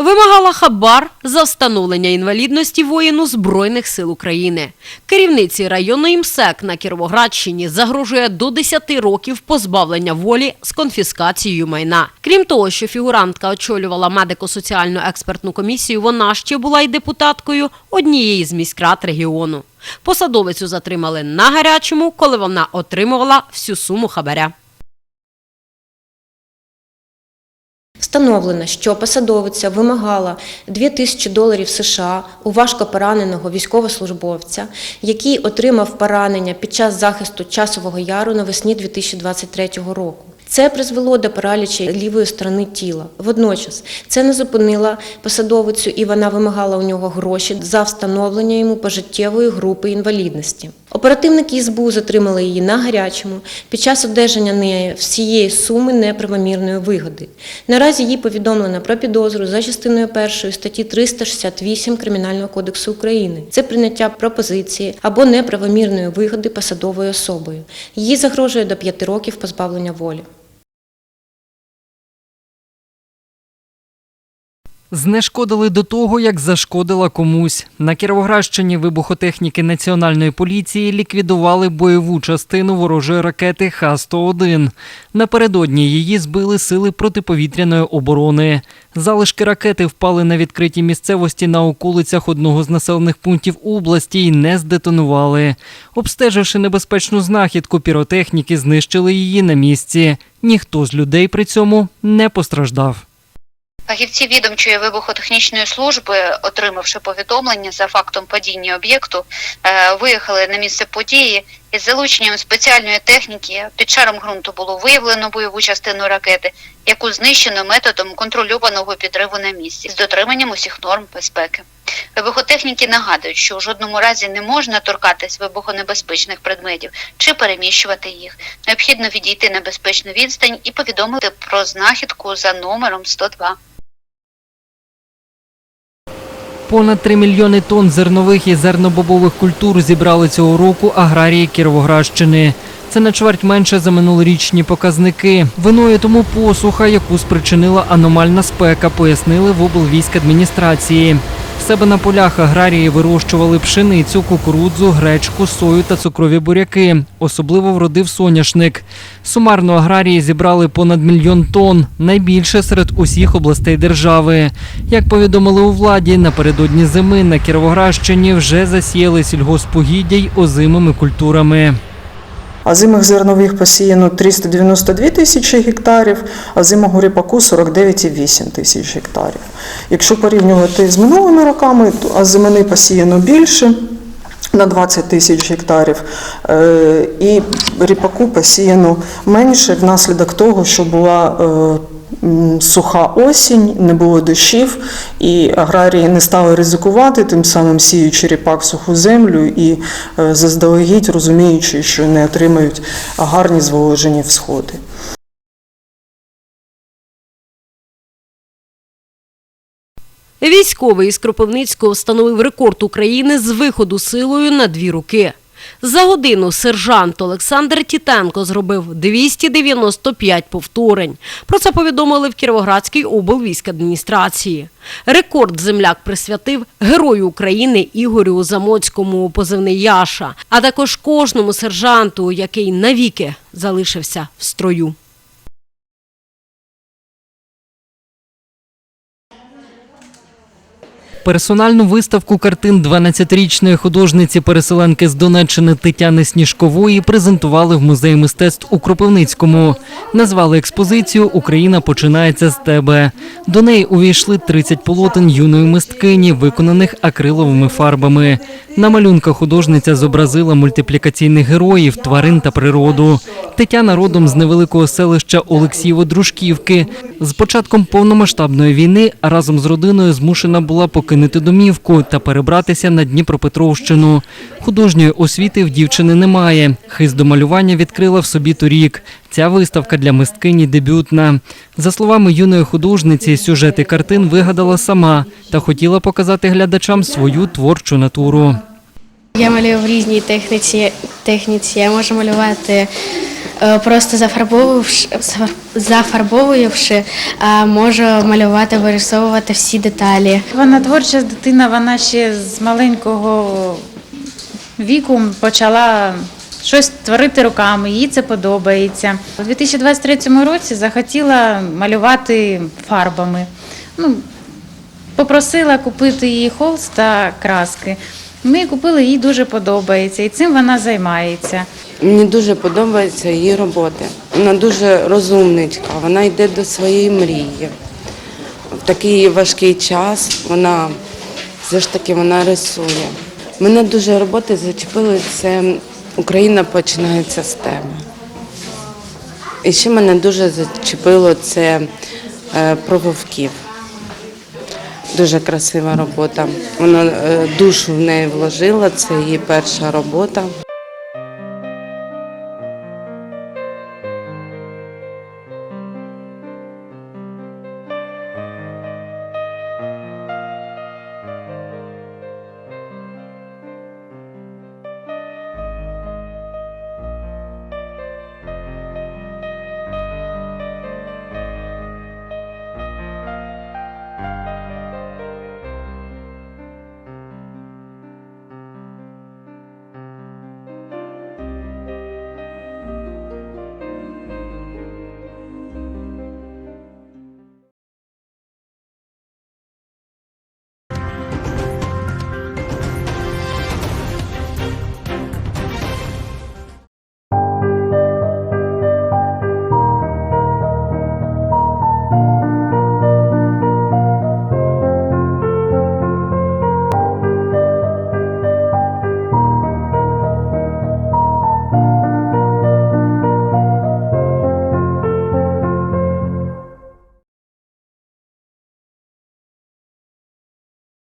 Вимагала хабар за встановлення інвалідності воїну Збройних сил України. Керівниці районної МСЕК на Кіровоградщині загрожує до 10 років позбавлення волі з конфіскацією майна. Крім того, що фігурантка очолювала медико-соціальну експертну комісію, вона ще була й депутаткою однієї з міськрад регіону. Посадовицю затримали на гарячому, коли вона отримувала всю суму хабаря. Встановлено, що посадовиця вимагала 2 тисячі доларів США у важко пораненого військовослужбовця, який отримав поранення під час захисту часового яру навесні 2023 року. Це призвело до паралічі лівої сторони тіла. Водночас це не зупинило посадовицю, і вона вимагала у нього гроші за встановлення йому пожиттєвої групи інвалідності. Оперативники СБУ затримали її на гарячому під час одержання неї всієї суми неправомірної вигоди. Наразі їй повідомлено про підозру за частиною першої статті 368 Кримінального кодексу України. Це прийняття пропозиції або неправомірної вигоди посадовою особою. Їй загрожує до 5 років позбавлення волі. Знешкодили до того, як зашкодила комусь. На Кіровоградщині вибухотехніки Національної поліції ліквідували бойову частину ворожої ракети Х-101. Напередодні її збили сили протиповітряної оборони. Залишки ракети впали на відкритій місцевості на околицях одного з населених пунктів області і не здетонували. Обстеживши небезпечну знахідку, піротехніки знищили її на місці. Ніхто з людей при цьому не постраждав. Фахівці відомчої вибухотехнічної служби, отримавши повідомлення за фактом падіння об'єкту, е, виїхали на місце події із залученням спеціальної техніки. Під шаром ґрунту було виявлено бойову частину ракети, яку знищено методом контрольованого підриву на місці з дотриманням усіх норм безпеки. Вибухотехніки нагадують, що у жодному разі не можна торкатись вибухонебезпечних предметів чи переміщувати їх. Необхідно відійти на безпечну відстань і повідомити про знахідку за номером 102. Понад 3 мільйони тонн зернових і зернобобових культур зібрали цього року аграрії Кіровоградщини. Це на чверть менше за минулорічні показники. Виною тому посуха, яку спричинила аномальна спека, пояснили в облвійськадміністрації. В себе на полях аграрії вирощували пшеницю, кукурудзу, гречку, сою та цукрові буряки. Особливо вродив соняшник. Сумарно аграрії зібрали понад мільйон тонн, найбільше серед усіх областей держави. Як повідомили у владі, напередодні зими на Кіровоградщині вже засіяли сільгоспугіддя й озимими культурами. Озимих зернових посіяно 392 тисячі гектарів, озимого ріпаку 49,8 тисяч гектарів. Якщо порівнювати з минулими роками, то озимини посіяно більше на 20 тисяч гектарів, е, і ріпаку посіяно менше внаслідок того, що була е, суха осінь, не було дощів, і аграрії не стали ризикувати, тим самим сіючи ріпак в суху землю і е, заздалегідь розуміючи, що не отримають гарні зволожені всходи. Військовий із Кропивницького встановив рекорд України з виходу силою на дві руки. За годину сержант Олександр Тітенко зробив 295 повторень. Про це повідомили в Кіровоградській облвійськадміністрації. Рекорд земляк присвятив Герою України Ігорю Замоцькому позивний Яша, а також кожному сержанту, який навіки залишився в строю. Персональну виставку картин 12-річної художниці-переселенки з Донеччини Тетяни Сніжкової презентували в музеї мистецтв у Кропивницькому. Назвали експозицію Україна починається з тебе. До неї увійшли 30 полотен юної мисткині, виконаних акриловими фарбами. На малюнках художниця зобразила мультиплікаційних героїв, тварин та природу. Тетяна родом з невеликого селища Олексієво-Дружківки. З початком повномасштабної війни разом з родиною змушена була покинути домівку та перебратися на Дніпропетровщину. Художньої освіти в дівчини немає. Хист до малювання відкрила в собі торік. Ця виставка для мисткині дебютна. За словами юної художниці, сюжети картин вигадала сама та хотіла показати глядачам свою творчу натуру. Я малюю в різній техніці. техніці. Я можу малювати просто зафарбовувавши, зафарбовуючи, е, можу малювати, вирисовувати всі деталі. Вона творча дитина, вона ще з маленького віку почала щось творити руками, їй це подобається. У 2023 році захотіла малювати фарбами. Ну, попросила купити їй холст та краски. Ми купили, їй дуже подобається, і цим вона займається. Мені дуже подобаються її роботи. Вона дуже розумничка, вона йде до своєї мрії. В такий важкий час вона все ж таки вона рисує. Мене дуже роботи зачепили це Україна починається з теми. І ще мене дуже зачепило це е, про вовків. Дуже красива робота. Вона е, душу в неї вложила, це її перша робота.